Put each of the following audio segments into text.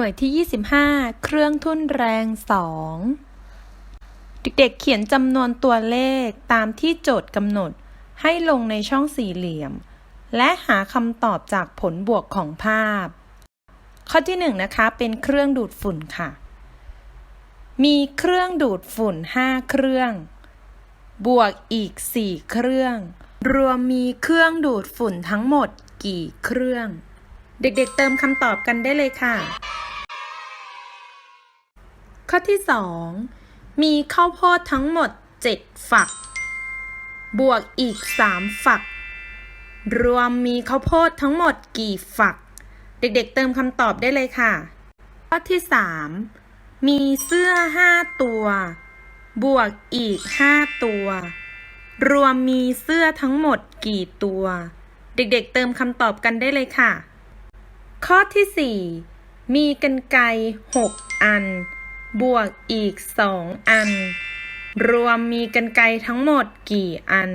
หน่วยที่ 25 เครื่องทุ่นแรง 2 เด็กๆเขียนจำนวนตัวเลขตามที่โจทย์กำหนด ให้ลงในช่องสี่เหลี่ยม และหาคำตอบจากผลบวกของภาพ ข้อที่1นะคะ เป็นเครื่องดูดฝุ่นค่ะ มีเครื่องดูดฝุ่น 5 เครื่อง บวกอีก 4 เครื่อง รวมมีเครื่องดูดฝุ่นทั้งหมดกี่เครื่อง เด็กๆเติมคำตอบกันได้เลยค่ะ อที่ 2 มีข้าวโพดทั้งหมด 7 ฝัก บวกอีก 3 ฝัก รวมมีข้าวโพดทั้งหมดกี่ฝัก เด็กๆเติมคำตอบได้เลยค่ะ ข้อที่ 3 มีเสื้อ 5 ตัว บวกอีก 5 ตัว รวมมีเสื้อทั้งหมดกี่ตัว เด็กๆเติมคำตอบกันได้เลยค่ะ ข้อที่ 4 มีกันไกร6อัน บวกอีก 2 อัน รวมมีกันไกรทั้งหมดกี่อัน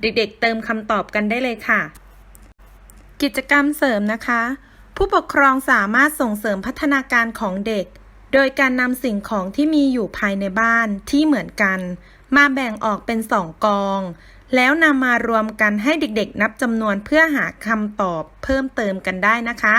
เด็กๆเติมคำตอบกันได้เลยค่ะ กิจกรรมเสริมนะคะ ผู้ปกครองสามารถส่งเสริมพัฒนาการของเด็ก โดยการนำสิ่งของที่มีอยู่ภายในบ้านที่เหมือนกัน มาแบ่งออกเป็นสองกอง แล้วนำมารวมกันให้เด็กๆ นับจำนวนเพื่อหาคำตอบเพิ่มเติมกันได้นะคะ